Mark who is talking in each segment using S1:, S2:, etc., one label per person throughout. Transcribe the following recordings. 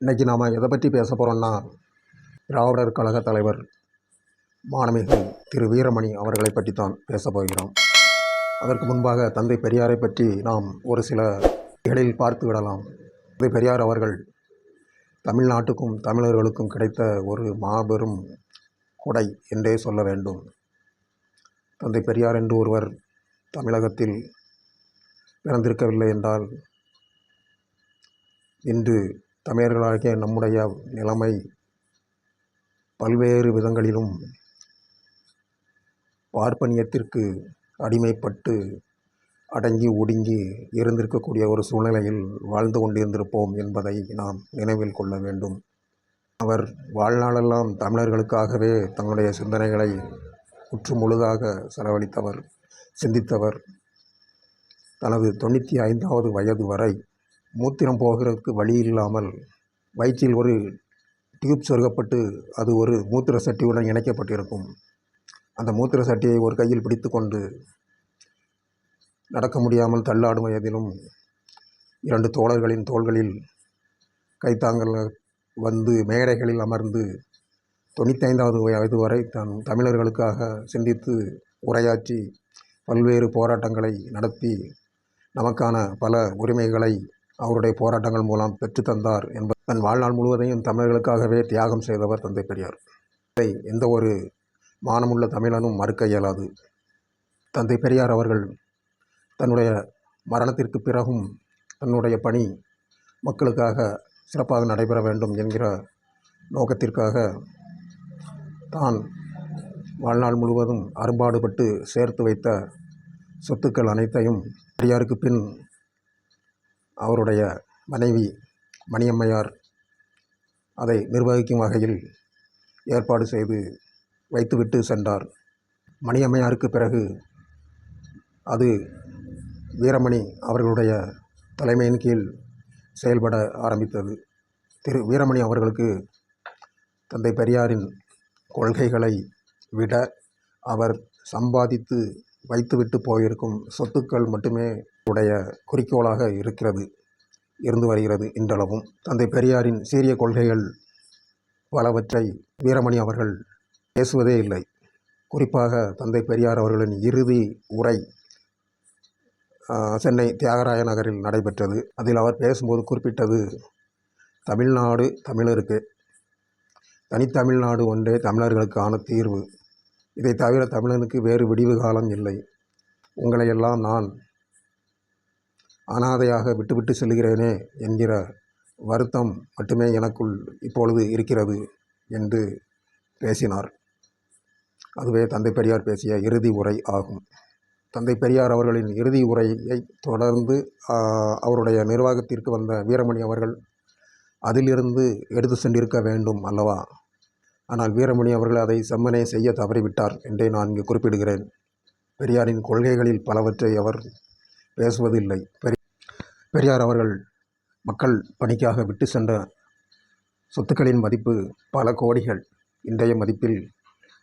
S1: இன்றைக்கி நாம் எதை பற்றி பேச போகிறோன்னா திராவிடர் கழக தலைவர் மாணமிகு திரு வீரமணி அவர்களை பற்றி தான் பேச போகிறோம். அதற்கு முன்பாக தந்தை பெரியாரை பற்றி நாம் ஒரு சில இடையில் பார்த்து விடலாம். தந்தை பெரியார் அவர்கள் தமிழ்நாட்டுக்கும் தமிழர்களுக்கும் கிடைத்த ஒரு மாபெரும் கொடை என்றே சொல்ல வேண்டும். தந்தை பெரியார் என்று ஒருவர் தமிழகத்தில் பிறந்திருக்கவில்லை என்றால் இன்று தமிழர்களாகிய நம்முடைய நிலைமை பல்வேறு விதங்களிலும் பார்ப்பனியத்திற்கு அடிமைப்பட்டு அடங்கி ஒடுங்கி இருந்திருக்கக்கூடிய ஒரு சூழ்நிலையில் வாழ்ந்து கொண்டிருந்திருப்போம் என்பதை நாம் நினைவில் கொள்ள வேண்டும். அவர் வாழ்நாளெல்லாம் தமிழர்களுக்காகவே தங்களுடைய சிந்தனைகளை உற்று முழுதாக செலவழித்தவர் சிந்தித்தவர். தனது தொண்ணூற்றி ஐந்தாவது வயது வரை மூத்திரம் போகிறதுக்கு வழி இல்லாமல் வயிற்றில் ஒரு டியூப் சொருகப்பட்டு அது ஒரு மூத்திர சட்டியுடன் இணைக்கப்பட்டிருக்கும். அந்த மூத்திர சட்டியை ஒரு கையில் பிடித்து கொண்டு நடக்க முடியாமல் தள்ளாடும் வயதிலும் இரண்டு தோழர்களின் தோள்களில் கைத்தாங்கல் வந்து மேடைகளில் அமர்ந்து தொண்ணூத்தைந்தாவது வயது வரை தன் தமிழர்களுக்காக சிந்தித்து உரையாற்றி பல்வேறு போராட்டங்களை நடத்தி நமக்கான பல உரிமைகளை அவருடைய போராட்டங்கள் மூலம் பெற்று தந்தார் என்பது தன் வாழ்நாள் முழுவதையும் தமிழர்களுக்காகவே தியாகம் செய்தவர் தந்தை பெரியார். இதை எந்த ஒரு மானமுள்ள தமிழனும் மறுக்க இயலாது. தந்தை பெரியார் அவர்கள் தன்னுடைய மரணத்திற்கு பிறகும் தன்னுடைய பணி மக்களுக்காக சிறப்பாக நடைபெற வேண்டும் என்கிற நோக்கத்திற்காக தான் வாழ்நாள் முழுவதும் அரும்பாடுபட்டு சேர்த்து வைத்த சொத்துக்கள் அனைத்தையும் பெரியாருக்கு பின் அவருடைய மனைவி மணியம்மையார் அதை நிர்வகிக்கும் வகையில் ஏற்பாடு செய்து வைத்துவிட்டு சென்றார். மணியம்மையாருக்கு பிறகு அது வீரமணி அவர்களுடைய தலைமையின் கீழ் செயல்பட ஆரம்பித்தது. திரு வீரமணி அவர்களுக்கு தந்தை பெரியாரின் கொள்கைகளை விட அவர் சம்பாதித்து வைத்துவிட்டு போயிருக்கும் சொத்துக்கள் மட்டுமே உடைய குறிக்கோளாக இருக்கிறது. இருந்து வருகிறது இன்றளவும். தந்தை பெரியாரின் சீரிய கொள்கைகள் பலவற்றை வீரமணி அவர்கள் பேசுவதே இல்லை. குறிப்பாக தந்தை பெரியார் அவர்களின் இறுதி உரை சென்னை தியாகராய நகரில் நடைபெற்றது. அதில் அவர் பேசும்போது குறிப்பிட்டது தமிழ்நாடு தமிழருக்கு தனித்தமிழ்நாடு ஒன்றே தமிழர்களுக்கான தீர்வு. இதை தவிர தமிழனுக்கு வேறு விடிவு காலம் இல்லை. உங்களையெல்லாம் நான் அனாதையாக விட்டுவிட்டு செல்கிறேனே என்கிற வருத்தம் மட்டுமே எனக்குள் இப்பொழுது இருக்கிறது என்று பேசினார். அதுவே தந்தை பெரியார் பேசிய இறுதி உரை ஆகும். தந்தை பெரியார் அவர்களின் இறுதி உரையை தொடர்ந்து அவருடைய நிர்வாகத்திற்கு வந்த வீரமணி அவர்கள் அதிலிருந்து எடுத்து சென்றிருக்க வேண்டும் அல்லவா? ஆனால் வீரமணி அவர்கள் அதை செம்மனே செய்ய தவறிவிட்டார் என்றே நான் இங்கு குறிப்பிடுகிறேன். பெரியாரின் கொள்கைகளில் பலவற்றை அவர் பேசுவதில்லை. பெரிய பெரியார் அவர்கள் மக்கள் பணிக்காக விட்டு சென்ற சொத்துக்களின் மதிப்பு பல கோடிகள். இன்றைய மதிப்பில்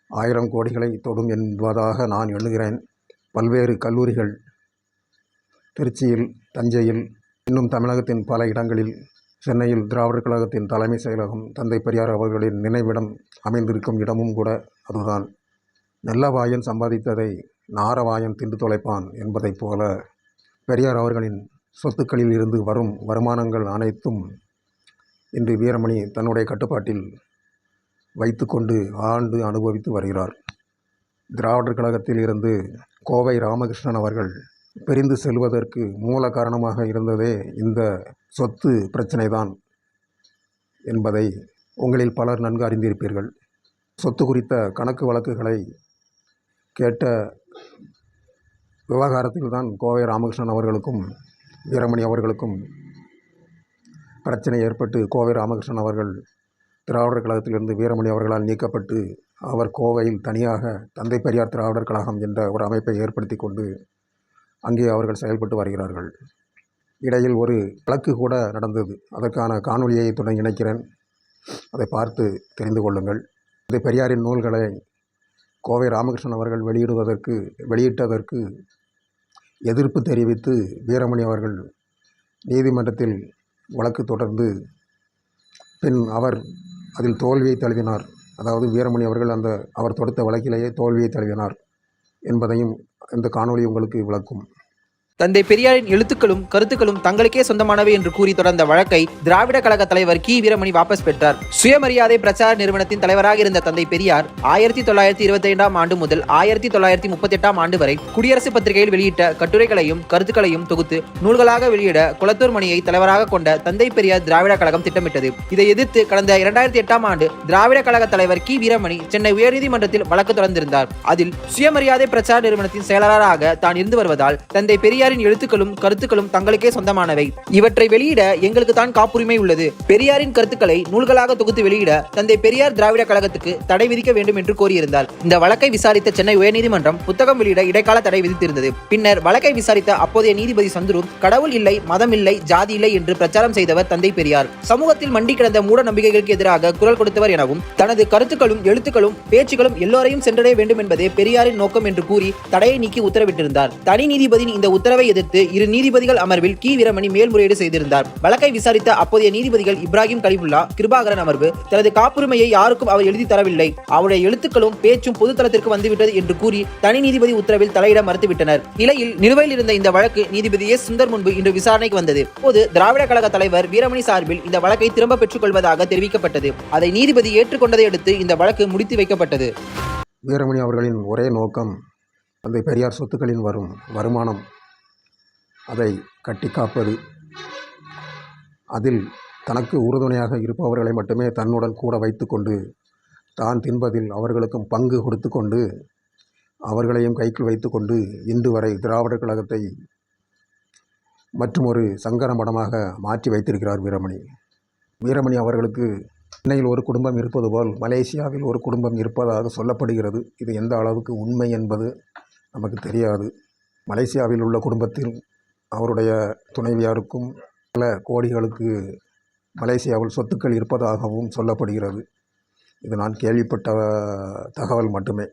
S1: ஆயிரம் கோடிகளை தொடும் என்பதாக நான் எண்ணுகிறேன். பல்வேறு கல்லூரிகள் திருச்சியில் தஞ்சையில் இன்னும் தமிழகத்தின் பல இடங்களில் சென்னையில் திராவிடர் கழகத்தின் தலைமை செயலகம் தந்தை பெரியார் அவர்களின் நினைவிடம் அமைந்திருக்கும் இடமும் கூட அதுதான். நல்ல வாயன் சம்பாதித்ததை நாரவாயன் திண்டு தொலைப்பான் என்பதைப் போல பெரியார் அவர்களின் சொத்துக்களில் இருந்து வரும் வருமானங்கள் அனைத்தும் இன்று வீரமணி தன்னுடைய கட்டுப்பாட்டில் வைத்துக்கொண்டு ஆண்டு அனுபவித்து வருகிறார். திராவிடர் கழகத்தில் இருந்து கோவை ராமகிருஷ்ணன் அவர்கள் பிரிந்து செல்வதற்கு மூல காரணமாக இருந்ததே இந்த சொத்து பிரச்சனை தான் என்பதை உங்களில் பலர் நன்கு அறிந்திருப்பீர்கள். சொத்து குறித்த கணக்கு வழக்குகளை கேட்ட விவகாரத்தில் தான் கோவை ராமகிருஷ்ணன் அவர்களுக்கும் வீரமணி அவர்களுக்கும் பிரச்சனை ஏற்பட்டு கோவை ராமகிருஷ்ணன் அவர்கள் திராவிடர் கழகத்திலிருந்து வீரமணி அவர்களால் நீக்கப்பட்டு அவர் கோவையில் தனியாக தந்தை பெரியார் திராவிடர் கழகம் என்ற ஒரு அமைப்பை ஏற்படுத்தி கொண்டு அங்கே அவர்கள் செயல்பட்டு வருகிறார்கள். இடையில் ஒரு வழக்கு கூட நடந்தது. அதற்கான காணொலியை துணை இணைக்கிறேன். அதை பார்த்து தெரிந்து கொள்ளுங்கள். இந்த பெரியாரின் நூல்களை கோவை ராமகிருஷ்ணன் அவர்கள் வெளியிடுவதற்கு வெளியிட்டதற்கு எதிர்ப்பு தெரிவித்து வீரமணி அவர்கள் நீதிமன்றத்தில் வழக்கு தொடர்ந்து பின் அவர் அதில் தோல்வியை தழுவினார். அதாவது வீரமணி அவர்கள் அந்த அவர் தொடுத்த வழக்கிலேயே தோல்வியை தழுவினார் என்பதையும் இந்த காணொளி உங்களுக்கு விளக்கும்.
S2: தந்தை பெரியாரின் எழுத்துக்களும் கருத்துக்களும் தங்களுக்கே சொந்தமானவை என்று கூறி தொடர்ந்த வழக்கை திராவிட கழக தலைவர் கி. வீரமணி வாபஸ் பெற்றார். சுயமரியாதை பிரச்சார நிறுவனத்தின் தலைவராக இருந்த தந்தை பெரியார் ஆயிரத்தி தொள்ளாயிரத்தி இருபத்தி ஐந்தாம் ஆண்டு முதல் ஆயிரத்தி தொள்ளாயிரத்தி முப்பத்தி எட்டாம் ஆண்டு வரை குடியரசு பத்திரிகையில் வெளியிட்ட கட்டுரைகளையும் கருத்துக்களையும் தொகுத்து நூல்களாக வெளியிட குளத்தூர் மணியை தலைவராக கொண்ட தந்தை பெரியார் திராவிட கழகம் திட்டமிட்டது. இதை எதிர்த்து கடந்த இரண்டாயிரத்தி எட்டாம் ஆண்டு திராவிட கழக தலைவர் கி. வீரமணி சென்னை உயர்நீதிமன்றத்தில் வழக்கு தொடர்ந்திருந்தார். அதில் சுயமரியாதை பிரச்சார நிறுவனத்தின் செயலாளராக தான் இருந்து வருவதால் தந்தை பெரியார் பெரியாரின் எழுத்துக்களும் கருத்துக்களும் தங்களுக்கே சொந்தமானவை. இவற்றை வெளியிட எங்களுக்கு தான் காப்புரிமை உள்ளது. பெரியாரின் கருத்துக்களை நூல்களாக தொகுத்து வெளியிட தந்தை பெரியார் திராவிட கழகத்துக்கு தடை விதிக்க வேண்டும் என்று கோரியிருந்தார். இந்த வழக்கை விசாரித்த சென்னை உயர்நீதிமன்றம் புத்தகம் வெளியிட இடைக்கால தடை விதித்திருந்தது. பின்னர் வழக்கை விசாரித்த அப்போதைய நீதிபதி சந்துரு கடவுள் இல்லை மதம் இல்லை ஜாதி இல்லை என்று பிரச்சாரம் செய்தவர் தந்தை பெரியார். சமூகத்தில் மண்டி கிடந்த மூட நம்பிக்கைகளுக்கு எதிராக குரல் கொடுத்தவர் எனவும் தனது கருத்துக்களும் எழுத்துக்களும் பேச்சுகளும் எல்லோரையும் சென்றடைய வேண்டும் என்பதே பெரியாரின் நோக்கம் என்று கூறி தடையை நீக்கி உத்தரவிட்டிருந்தார். தனி நீதிபதியின் இந்த உத்தரவு உத்தரவை எதிர்த்து இரு நீதிபதிகள் அமர்வில் கி. வீரமணி மேல்முறையீடு செய்திருந்தார். வழக்கை விசாரித்த அப்போதைய நீதிபதிகள் இப்ராஹிம் கலிபுல்லா கிருபாகரன் அமர்வு தனது காப்புரிமையை யாருக்கும் அவர் எழுதி தரவில்லை. அவருடைய எழுத்துக்களும் பேச்சும் பொதுத்தளத்திற்கு வந்துவிட்டது என்று கூறி தனி நீதிபதி உத்தரவில் தலையிட மறுத்துவிட்டனர். நிலையில் நிலுவையில் இருந்த இந்த வழக்கு நீதிபதி எஸ். சுந்தர் முன்பு இன்று விசாரணைக்கு வந்தது. போது திராவிட கழக தலைவர் வீரமணி சார்பில் இந்த வழக்கை திரும்ப பெற்றுக் கொள்வதாக தெரிவிக்கப்பட்டது. அதை நீதிபதி ஏற்றுக்கொண்டதை அடுத்து இந்த வழக்கு முடித்து வைக்கப்பட்டது.
S1: வீரமணி அவர்களின் ஒரே நோக்கம் தந்தை பெரியார் சொத்துக்களின் வரும் வருமானம். அதை கட்டி காப்பது. அதில் தனக்கு உறுதுணையாக இருப்பவர்களை மட்டுமே தன்னுடன் கூட வைத்துக்கொண்டு தான் தின்பதில் அவர்களுக்கும் பங்கு கொடுத்து கொண்டு அவர்களையும் கைக்குள் வைத்துக்கொண்டு இன்று வரை திராவிடர் கழகத்தை மற்றும் ஒரு சங்கர மடமாக மாற்றி வைத்திருக்கிறார் வீரமணி. வீரமணி அவர்களுக்கு சென்னையில் ஒரு குடும்பம் இருப்பது போல் மலேசியாவில் ஒரு குடும்பம் இருப்பதாக சொல்லப்படுகிறது. இது எந்த அளவுக்கு உண்மை என்பது நமக்கு தெரியாது. மலேசியாவில் உள்ள குடும்பத்தில் அவருடைய துணைவியாருக்கும் பல கோடிகளுக்கு மலேசியாவில் சொத்துக்கள் இருப்பதாகவும் சொல்லப்படுகிறது. இது நான் கேள்விப்பட்ட தகவல் மட்டுமே.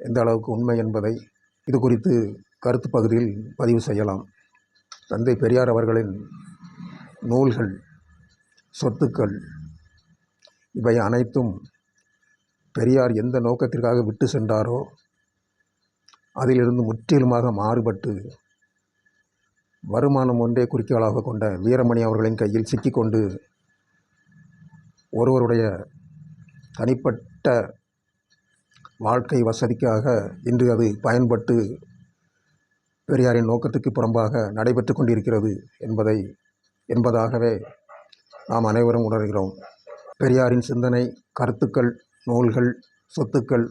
S1: எந்த அளவுக்கு உண்மை என்பதை இது குறித்து கருத்து பகுதியில் பதிவு செய்யலாம். தந்தை பெரியார் அவர்களின் நூல்கள் சொத்துக்கள் இவை அனைத்தும் பெரியார் எந்த நோக்கத்திற்காக விட்டு சென்றாரோ அதிலிருந்து முற்றிலுமாக மாறுபட்டு வருமானம் ஒன்றே குறிக்கோளாக கொண்ட வீரமணி அவர்களின் கையில் சிக்கிக்கொண்டு ஒருவருடைய தனிப்பட்ட வாழ்க்கை வசதிக்காக இன்று அது பயன்பட்டு பெரியாரின் நோக்கத்துக்கு புறம்பாக நடைபெற்று கொண்டிருக்கிறது என்பதை என்பதாகவே நாம் அனைவரும் உணர்கிறோம். பெரியாரின் சிந்தனை கருத்துக்கள் நூல்கள் சொத்துக்கள்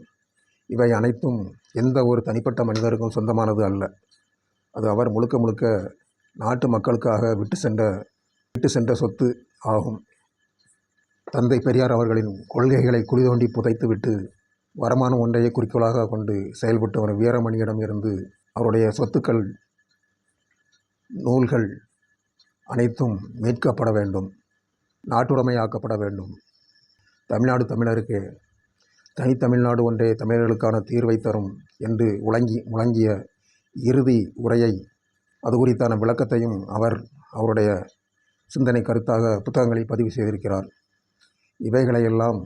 S1: இவை அனைத்தும் எந்த ஒரு தனிப்பட்ட மனிதருக்கும் சொந்தமானது அல்ல. அது அவர் முழுக்க முழுக்க நாட்டு மக்களுக்காக விட்டு சென்ற விட்டு சென்ற சொத்து ஆகும். தந்தை பெரியார் அவர்களின் கொள்கைகளை குழி தோண்டி புதைத்துவிட்டு வருமானம் ஒன்றையே குறிக்கோளாக கொண்டு செயல்பட்டு வரும் வீரமணியிடம் இருந்து அவருடைய சொத்துக்கள் நூல்கள் அனைத்தும் மீட்கப்பட வேண்டும் நாட்டுடைமையாக்கப்பட வேண்டும். தமிழ்நாடு தமிழருக்கு தனித்தமிழ்நாடு ஒன்றே தமிழர்களுக்கான தீர்வை தரும் என்று உழங்கி முழங்கிய இறுதி உரையை அது குறித்தான விளக்கத்தையும் அவர் அவருடைய சிந்தனை கருத்தாக புத்தகங்களில் பதிவு செய்திருக்கிறார். இவைகளையெல்லாம்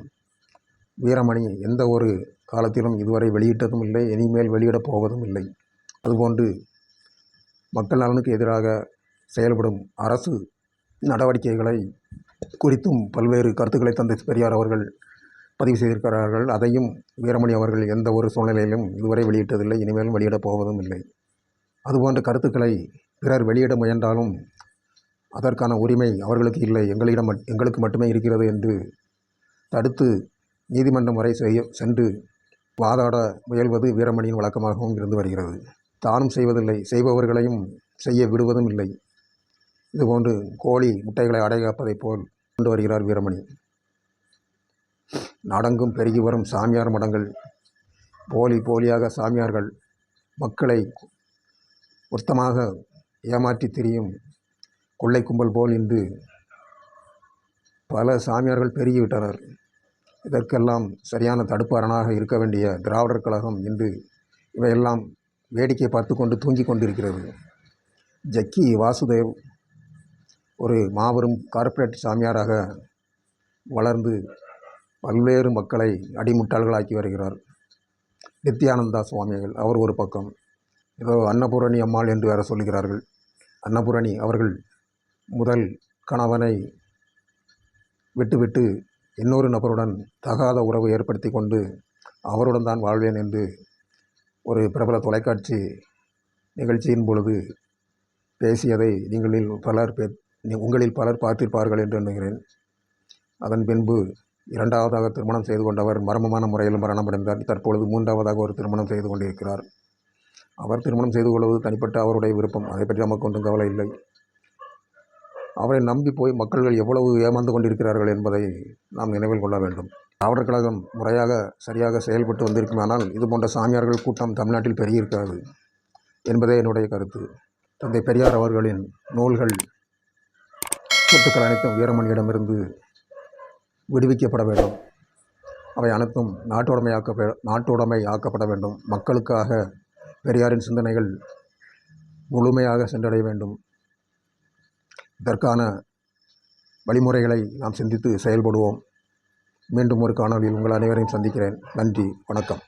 S1: வீரமணி எந்த ஒரு காலத்திலும் இதுவரை வெளியிட்டதும் இல்லை இனிமேல் வெளியிடப் போவதும் இல்லை. அதுபோன்று மக்கள் நலனுக்கு எதிராக செயல்படும் அரசு நடவடிக்கைகளை குறித்தும் பல்வேறு கருத்துக்களை தந்தை பெரியார் அவர்கள் பதிவு செய்திருக்கிறார்கள். அதையும் வீரமணி அவர்கள் எந்த ஒரு சூழ்நிலையிலும் இதுவரை வெளியிட்டதில்லை. இனிமேலும் வெளியிடப் போவதும் இல்லை. அதுபோன்ற கருத்துக்களை பிறர் வெளியிட முயன்றாலும் அதற்கான உரிமை அவர்களுக்கு இல்லை. எங்களிடம் எங்களுக்கு மட்டுமே இருக்கிறது என்று தடுத்து நீதிமன்றம் வரை செய்ய சென்று வாதாட முயல்வது வீரமணியின் வழக்கமாகவும் இருந்து வருகிறது. தானும் செய்வதில்லை. செய்பவர்களையும் செய்ய விடுவதும் இல்லை. இதுபோன்று கோழி முட்டைகளை அடைகாப்பதைப் போல் கொண்டு வருகிறார் வீரமணி. நாடெங்கும் பெருகி வரும் சாமியார் மடங்கள். போலி போலியாக சாமியார்கள் மக்களை மொத்தமாக ஏமாற்றி திரியும் கொள்ளை கும்பல் போல் இன்று பல சாமியார்கள் பெருகிவிட்டனர் இதற்கெல்லாம் சரியான தடுப்பு அரணாக இருக்க வேண்டிய திராவிடர் கழகம் இன்று இவையெல்லாம் வேடிக்கை பார்த்து கொண்டு தூங்கிக் கொண்டிருக்கிறது. ஜக்கி வாசுதேவ் ஒரு மாபெரும் கார்ப்பரேட் சாமியாராக வளர்ந்து பல்வேறு மக்களை அடிமுட்டாள்களாக்கி வருகிறார். நித்யானந்தா சுவாமிகள் அவர் ஒரு பக்கம். ஏதோ அன்னபூரணி அம்மாள் என்று வேற சொல்லுகிறார்கள். அன்னபூரணி அவர்கள் முதல் கணவனை விட்டுவிட்டு இன்னொரு நபருடன் தகாத உறவு ஏற்படுத்தி கொண்டு அவருடன் தான் வாழ்வேன் என்று ஒரு பிரபல தொலைக்காட்சி நிகழ்ச்சியின் பொழுது பேசியதை நீங்களில் பலர் பே நீ- உங்களில் பலர் பார்த்திருப்பார்கள் என்று எண்ணுகிறேன். அதன் பின்பு இரண்டாவதாக திருமணம் செய்து கொண்டவர் மர்மமான முறையில் மரணமடைந்தார் தற்பொழுது மூன்றாவதாக ஒரு திருமணம் செய்து கொண்டிருக்கிறார். அவர் திருமணம் செய்து கொள்வது தனிப்பட்ட அவருடைய விருப்பம். அதை பற்றி நமக்கு ஒன்றும் கவலை இல்லை. அவரை நம்பி போய் மக்கள்கள் எவ்வளவு ஏமாந்து கொண்டிருக்கிறார்கள் என்பதை நாம் நினைவில் கொள்ள வேண்டும். காவலர் கழகம் முறையாக சரியாக செயல்பட்டு வந்திருக்குமானால் இது போன்ற சாமியார்கள் கூட்டம் தமிழ்நாட்டில் பெருகியிருக்காது என்பதே என்னுடைய கருத்து. தந்தை பெரியார் அவர்களின் நூல்கள் சொத்துக்கள் அனைத்தும் வீரமணியிடமிருந்து விடுவிக்கப்பட வேண்டும். அவை அனைத்தும் நாட்டுடைமையாக்க நாட்டுடைமை ஆக்கப்பட வேண்டும். மக்களுக்காக பெரியாரின் சிந்தனைகள் முழுமையாக சென்றடைய வேண்டும். இதற்கான வழிமுறைகளை நாம் சிந்தித்து செயல்படுவோம். மீண்டும் ஒரு காணொலியில் உங்கள் அனைவரையும் சந்திக்கிறேன். நன்றி. வணக்கம்.